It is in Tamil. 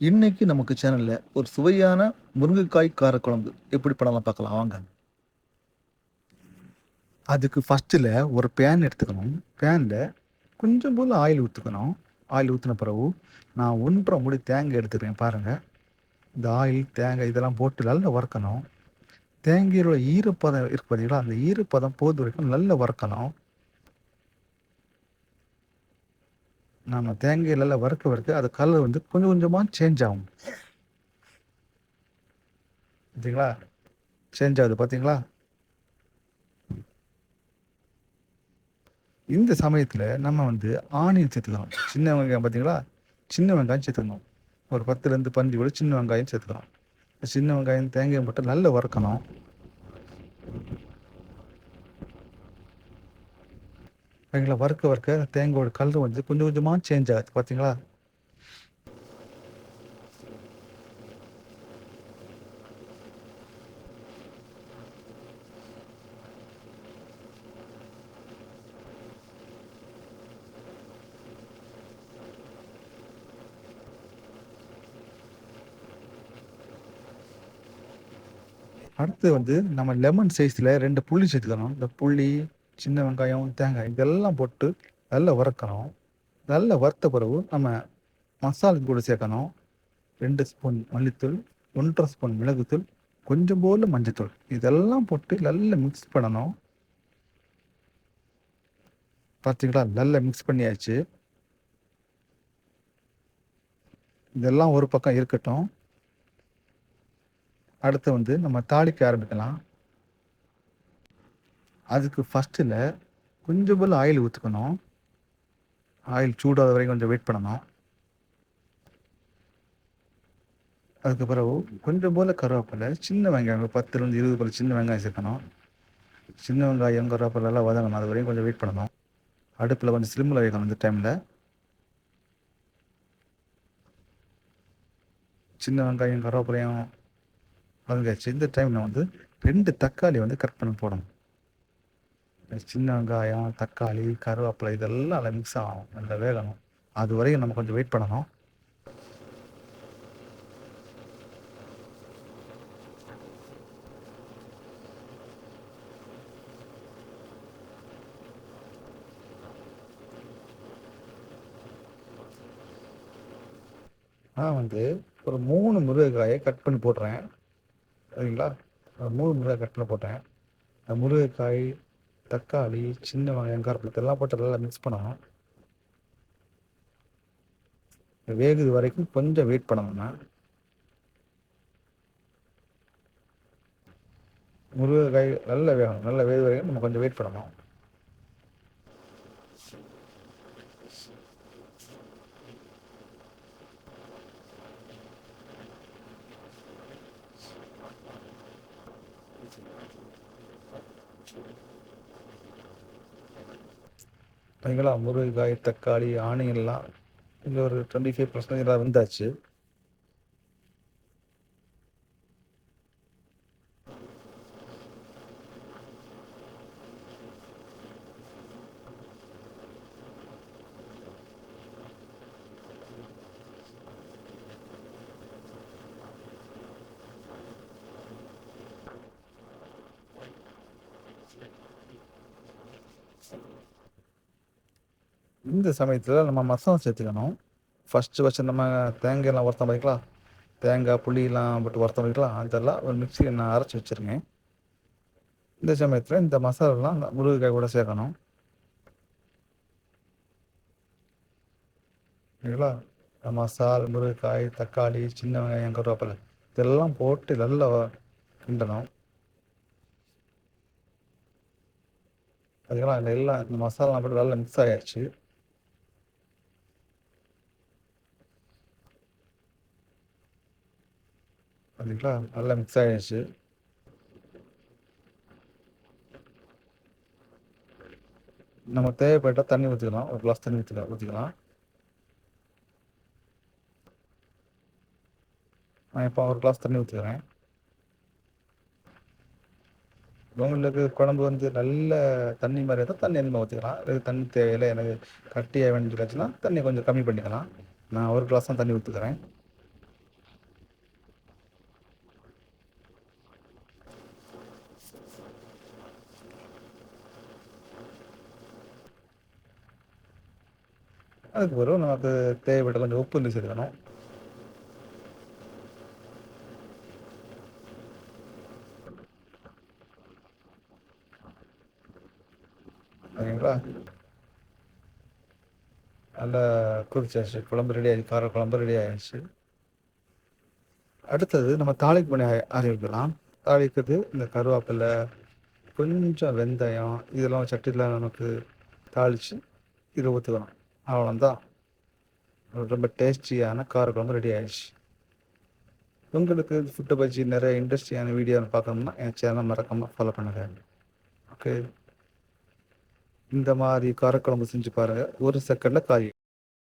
இன்னைக்கு நமக்கு சேனல்ல ஒரு சுவையான முருங்கைக்காய் காரக்குழம்பு. எப்படி பண்ணலாம் பார்க்கலாம்? வாங்க. அதுக்கு ஃபஸ்ட்டில் ஒரு பேன் எடுத்துக்கணும். பேனில் கொஞ்சம் போல் ஆயில் ஊற்றுக்கணும் ஆயில் ஊற்றின பிறகு நான் ஒன்றரை முடி தேங்காய் எடுத்துக்கிறேன் பாருங்கள் இந்த ஆயில் தேங்காய் இதெல்லாம் போட்டு நல்லா வறுக்கணும். தேங்காயோட ஈரப்பதம் இருக்கு பார்த்தீங்களா அந்த ஈரப்பதம் போது வரைக்கும் நல்லா வறுக்கணும். நம்ம தேங்காயிலெல்லாம் வறுக்க வறுக்க அது கலர் வந்து கொஞ்சம் கொஞ்சமாக சேஞ்ச் ஆகும். பார்த்தீங்களா சேஞ்ச் ஆகுது பார்த்தீங்களா இந்த சமயத்தில் நம்ம வந்து ஆனியன் சேர்த்துக்கலாம். சின்ன வெங்காயம் பார்த்தீங்களா சின்ன வெங்காயம் சேர்த்துக்கணும். ஒரு பத்துலேருந்து பஞ்சு கூட சின்ன வெங்காயம் சேர்த்துக்கலாம். சின்ன வெங்காயம் தேங்காய் போட்டு நல்லா வறுக்கணும். எங்களை வறுக்க வறுக்க தேங்காயோட கலர் வந்து கொஞ்சம் கொஞ்சமாக சேஞ்ச் ஆகுது. பார்த்தீங்களா அடுத்து வந்து நம்ம லெமன் சைஸில் ரெண்டு புள்ளி சேர்த்துக்கணும். இந்த புள்ளி சின்ன வெங்காயம் தேங்காய் இதெல்லாம் போட்டு நல்லா வறுக்கணும். நல்லா வறுத்த பிறகு நம்ம மசாலா கூட சேர்க்கணும். ரெண்டு ஸ்பூன் மல்லித்தூள் ஒன்றரை ஸ்பூன் மிளகுத்தூள் கொஞ்சம் போல் மஞ்சத்தூள். இதெல்லாம் போட்டு நல்லா மிக்ஸ் பண்ணணும். பார்த்தீங்களா நல்லா மிக்ஸ் பண்ணியாச்சு. இதெல்லாம் ஒரு பக்கம் இருக்கட்டும். அடுத்து வந்து நம்ம தாளிக்க ஆரம்பிக்கலாம். அதுக்கு ஃபஸ்ட்டில் கொஞ்சம் போல் ஆயில் ஊற்றுக்கணும் ஆயில் சூடாத வரைக்கும் கொஞ்சம் வெயிட் பண்ணணும். அதுக்கு பிறகு கொஞ்சம் போல் கருவேப்பிலை சின்ன வெங்காயம் பத்துலேருந்து இருபது போல் சின்ன வெங்காயம் சேர்க்கணும். சின்ன வெங்காயம் கருவேப்பிலை எல்லாம் வதங்கணும். அது வரையும் கொஞ்சம் வெயிட் பண்ணணும். அடுப்பில் கொஞ்சம் ஸ்லிம்மில் வைக்கணும் இந்த டைமில் சின்ன வெங்காயம் கருவேப்பிலையும் வதங்காச்சு இந்த டைமில் வந்து ரெண்டு தக்காளி வந்து கட் பண்ணி போடணும். சின்ன வெங்காயம் தக்காளி கருவேப்பிலை இதெல்லாம் அதில் மிக்ஸ் ஆகும். நல்லா வேகணும். அது வரையும் நம்ம கொஞ்சம் வெயிட் பண்ணணும். நான் வந்து ஒரு மூணு முருகைக்காயை கட் பண்ணி போடுறேன் சரிங்களா? ஒரு மூணு முருகை கட் பண்ணி போட்டேன். அந்த முருங்கைக்காய் தக்காளி சின்ன வெங்காயம் கருப்பு இதெல்லாம் போட்டு நல்லா மிக்ஸ் பண்ணணும் வேகுது வரைக்கும் கொஞ்சம் வெயிட் பண்ணணும்னா முருங்கைக்காய் நல்ல வேகணும். நல்ல வேகு வரைக்கும் நம்ம கொஞ்சம் வெயிட் பண்ணணும். பார்த்தீங்களா முருங்கைக்காய் தக்காளி ஆனியன்லாம் இங்கே ஒரு டுவெண்ட்டி ஃபைவ் பர்சன்டேஜ் வந்தாச்சு. இந்த சமயத்தில் நம்ம மசாலா சேர்த்துக்கணும். ஃபஸ்ட்டு வச்சு நம்ம தேங்காயெல்லாம் ஒருத்தம் பண்ணிக்கலாம் தேங்காய் புளியெல்லாம் போட்டு ஒருத்தம் பண்ணிக்கலாம் அதெல்லாம் ஒரு மிக்சியில் நான் அரைச்சி வச்சுருக்கேன். இந்த சமயத்தில் இந்த மசாலாலாம் முருங்கைக்காய் கூட சேர்க்கணும். சரிங்களா? மசால் முருங்கைக்காய் தக்காளி சின்ன வெங்காயம் கருவேப்பிலை இதெல்லாம் போட்டு நல்லா கிண்டணும். அதுக்கெல்லாம் இந்த எல்லாம் இந்த மசாலாம் போட்டு நல்லா மிக்ஸ் ஆகிடுச்சு பார்த்தீங்களா நல்லா மிக்ஸ் ஆகிடுச்சு நம்ம தேவைப்பட்டால் தண்ணி ஊற்றிக்கலாம் ஒரு கிளாஸ் தண்ணி ஊற்றிக்கலாம் ஊற்றிக்கலாம் நான் இப்போ ஒரு கிளாஸ் தண்ணி ஊற்றிக்கிறேன் உங்களுக்கு குழம்பு வந்து நல்ல தண்ணி மாதிரி இருந்தால் தண்ணி அதிகமாக ஊற்றிக்கலாம் இது தண்ணி தேவையில்லை எனக்கு கட்டியாக வேண்டியதுச்சுன்னா தண்ணி கொஞ்சம் கம்மி பண்ணிக்கலாம். நான் ஒரு கிளாஸ் தான் தண்ணி ஊற்றுக்கிறேன் அதுக்கு பிறகு நமக்கு தேவைப்பட்ட கொஞ்சம் உப்பு இருந்து சேர்க்கணும். ஓகேங்களா? நல்லா குறிச்சாச்சு குழம்பு ரெடி ஆயிடுச்சு கார குழம்பு ரெடி ஆயிடுச்சு. அடுத்தது நம்ம தாளிக்கு பண்ணி ஆரம்பிக்கலாம். தாளிக்கிறது இந்த கருவேப்பிலை கொஞ்சம் வெந்தயம் இதெல்லாம் சட்டியில் நமக்கு தாளித்து இதை ஊற்றுக்கணும் அவ்வளோதான் ரொம்ப டேஸ்டியான காரக்குழம்பு ரெடி ஆயிடுச்சு. உங்களுக்கு ஃபுட்டை பற்றி நிறைய இன்ட்ரெஸ்டிங்கான வீடியோ பார்க்கணும்னா என் சேனலை மறக்காமல் ஃபாலோ பண்ணுங்க. ஓகே இந்த மாதிரி காரக்குழம்பு செஞ்சு பாருங்கள் ஒரு செகண்டில் காய்